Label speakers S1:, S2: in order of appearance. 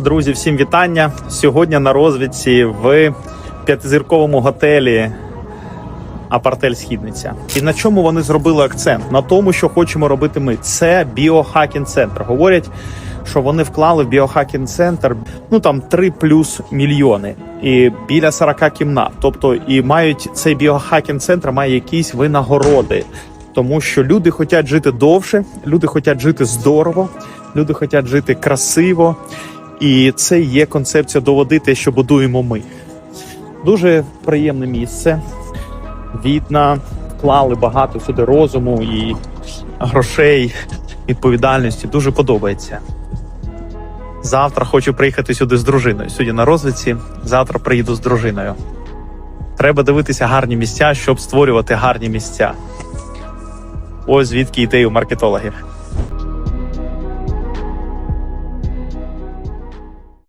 S1: Друзі, всім вітання. Сьогодні на розвідці в п'ятизірковому готелі Апартель Східниця. І на чому вони зробили акцент? На тому, що хочемо робити ми. Це біохакінг центр. Говорять, що вони вклали в біохакінг центр ну там 3 плюс мільйони і біля 40 кімнат. Тобто, і мають цей біохакінг центр має якісь винагороди. Тому що люди хочуть жити довше, люди хочуть жити здорово, люди хочуть жити красиво, і це є концепція доводи те, що будуємо ми. Дуже приємне місце. Відна вклали багато сюди розуму і грошей, відповідальності. Дуже подобається. Завтра хочу приїхати сюди з дружиною. Сьогодні на розвідці. Завтра приїду з дружиною. Треба дивитися гарні місця, щоб створювати гарні місця. Ось звідки ідеї у маркетологів.